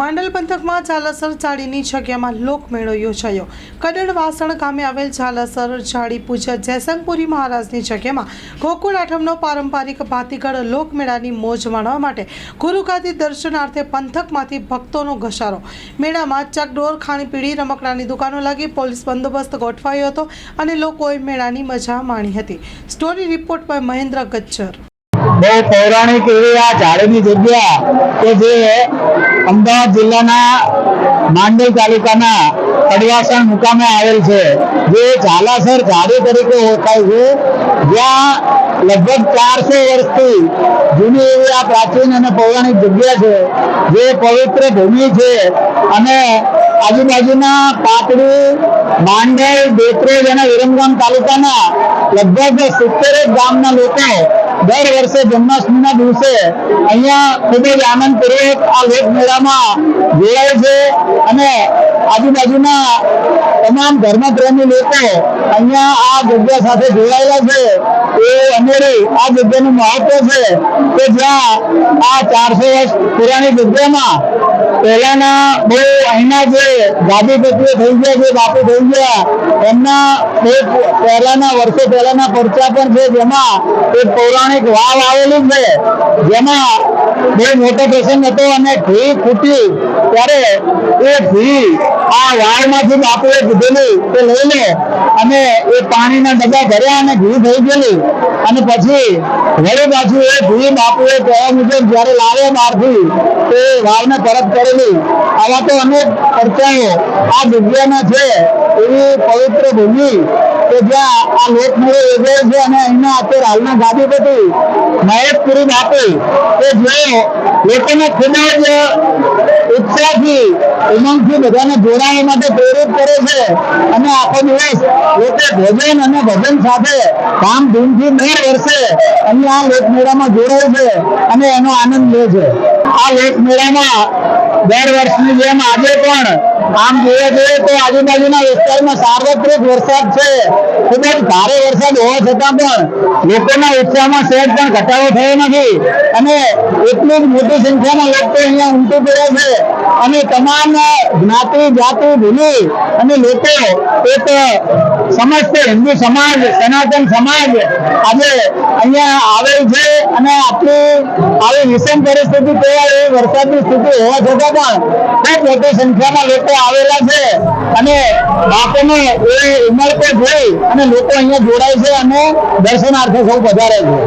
માંડલ પંથકમાં ચાલસર ચાળીની જગ્યામાં લોકમેળો યોજાયો. કડડ વાસણ ગામે આવેલ ચાલસર ચાળી પૂજ્ય જયસંગપુરી મહારાજની જગ્યામાં ગોકુળ આઠમનો પારંપરિક ભાતીગળ લોકમેળાની મોજ માણવા માટે ગુરુગાદી દર્શનાર્થે પંથકમાંથી ભક્તોનો ઘસારો. મેળામાં ચકડોર ખાણીપીણી, રમકડાની દુકાનો લાગી પોલીસ બંદોબસ્ત ગોઠવાયો હતો અને લોકોએ મેળાની મજા માણી હતી. Story report by Mahendra Gajjar. બહુ પૌરાણિક એવી આ ઝાડની જગ્યા કે જે અમદાવાદ જિલ્લાના માંડવ તાલુકાના કડવાસણ મુકામે આવેલ છે. જે ઝાલાસર ઝાડી તરીકે ઓળખાય છે. જ્યાં લગભગ ચારસો વર્ષથી જૂની એવી આ પ્રાચીન અને પૌરાણિક જગ્યા છે. જે પવિત્ર ભૂમિ છે અને આજુબાજુના પાટડી માંડલ દેત્રોજ અને વિરમગામ તાલુકાના લગભગ સિત્તેરેક ગામના લોકો દર વર્ષે જન્માષ્ટમીના દિવસે અહીંયા ખૂબ જ આનંદપૂર્વક આ લોક મેળામાં જોડાય છે અને આજુબાજુના તમામ ધર્મપ્રેમી લોકો અહીંયા આ જગ્યા સાથે જોડાયેલા છે. એ અનેરી આ જગ્યાનું મહત્વ છે કે જ્યાં આ ચારસો વર્ષ પુરાણી જગ્યામાં પહેલાના બહુ અહીંના જે ગાદીપતિઓ થઈ ગયા, જે બાપુ થઈ ગયા, એમના બહુ પહેલાના વર્ષો પહેલાના પરચા પણ છે. જેમાં એક પૌરાણિક વાવ આવેલી છે. જેમાં બહુ મોટો પ્રસંગ હતો અને ઘી ફૂટ્યું ત્યારે એ ઘી આ વાવમાંથી બાપુએ કીધેલું તે લઈને અને એ પાણીના ડબ્બા ભર્યા અને ઘી થઈ ગયેલી. અને પછી વળી પાછું એ ઘી બાપુએ કહેવા મુજબ જ્યારે લાવે બહારથી તે વાવને પરત કરેલી. આવા તો અનેક પરચાઓ આ જગ્યામાં છે એવી પવિત્ર ભૂમિ કે જ્યાં આ લોકમેળો યોજાય છે અને અહીંના અત્યારે હાલના ગાદીપતિ મહેશપુરી બાપુ કે જે લોકોને ખૂબ જ ઉત્સાહથી ઉમંગથી બધાને જોડાવા માટે પ્રેરિત કરે છે. અને આખો દિવસ લોકો ભોજન અને ભજન સાથે ધામધૂમથી નહીં વર્ષે અને આ લોકમેળામાં જોડાય છે અને એનો આનંદ લે છે. આ લોકમેળામાં દર વર્ષની જેમ આજે પણ આમ જોઈએ જોઈએ તો આજુબાજુના વિસ્તારમાં સાર્વત્રિક વરસાદ છે. ખૂબ જ ભારે વરસાદ હોવા છતાં પણ લોકોના ઉત્સાહમાં સહેજ પણ ઘટાડો થયો નથી. અને એટલી જ મોટી સંખ્યામાં લોકો અહીંયા ઉમટી પડ્યા છે. અને તમામ જ્ઞાતિ, જાતિ ભૂલી અને લોકો એક સમસ્ત હિન્દુ સમાજ, સનાતન સમાજ આજે અહીંયા આવેલ છે અને આપણી આવી વિષમ પરિસ્થિતિ તૈયાર એવી વરસાદની સ્થિતિ હોવા છતાં પણ ખૂબ મોટી સંખ્યામાં લોકો આવેલા છે અને બાપુને એ ઉંમર પણ જોઈ અને લોકો અહીંયા જોડાય છે અને દર્શનાર્થે સૌ પધારે છે.